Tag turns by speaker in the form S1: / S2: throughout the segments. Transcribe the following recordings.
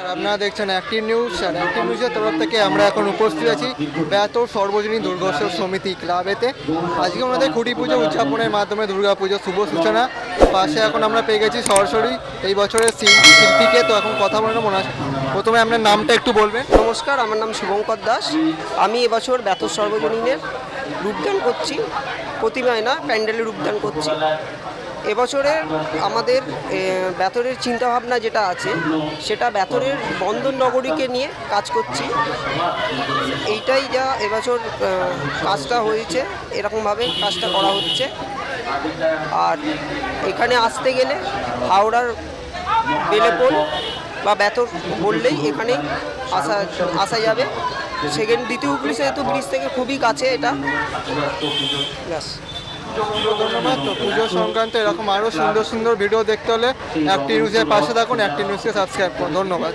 S1: আপনারা দেখছেন active news, আর active নিউজের তরফ থেকে আমরা এখন উপস্থিত আছি ব্যাত সর্বজনীন দুর্গোৎসব সমিতি ক্লাবেতে। আজকে আমাদের খুঁটি পুজো উদযাপনের মাধ্যমে দুর্গা পুজো শুভ সূচনা। পাশে এখন আমরা পেয়ে গেছি সরাসরি এই বছরের শিল- শিল্পীকে। তো এখন কথা বলে নেব না প্রথমে আপনার নামটা একটু বলবেন।
S2: নমস্কার, আমার নাম শুভঙ্কর দাস। আমি এবছর ব্যথ সর্বজনীনের রূপদান করছি। প্রতিমায় না, প্যান্ডেলে রূপদান করছি। এবছরের আমাদের ব্যাতরের চিন্তাভাবনা যেটা আছে, সেটা ব্যাতরের বন্দর নগরীকে নিয়ে কাজ করছি। এইটাই যা এবছর কাজটা হয়েছে, এরকমভাবে কাজটা করা হচ্ছে। আর এখানে আসতে গেলে হাওড়ার বেলেপোল বা বেতর বললেই এখানে আসা আসা যাবে। সেকেন্ড, দ্বিতীয় হুগলি সেতু ব্রিজ থেকে খুবই কাছে এটা। ব্যাস।
S1: ধন্যবাদ, তো পুজো সংক্রান্ত এরকম আরও সুন্দর সুন্দর ভিডিও দেখতে হলে একটি নিউজের পাশে থাকুন একটি নিউজকে সাবস্ক্রাইব করুন। ধন্যবাদ।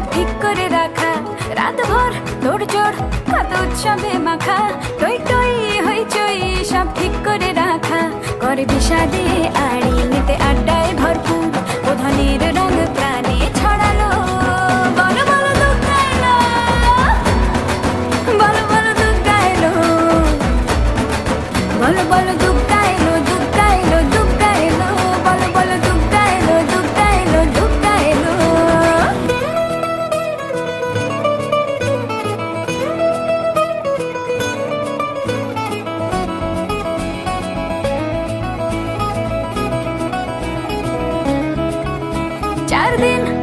S3: সব ঠিক করে রাখা। রাতভর তোর জোর কত উৎসবে মাখা। টই টই হইচই সব ঠিক করে রাখা। করে বিষাদে আড়ি নিতে আড্ডায় ভরপুর। প্রধানের রঙ প্রাণে ছড়ালো। বলো বলো দুর্গা এলো বলো বলো দুর্গা এলো বলো বলো চার দিন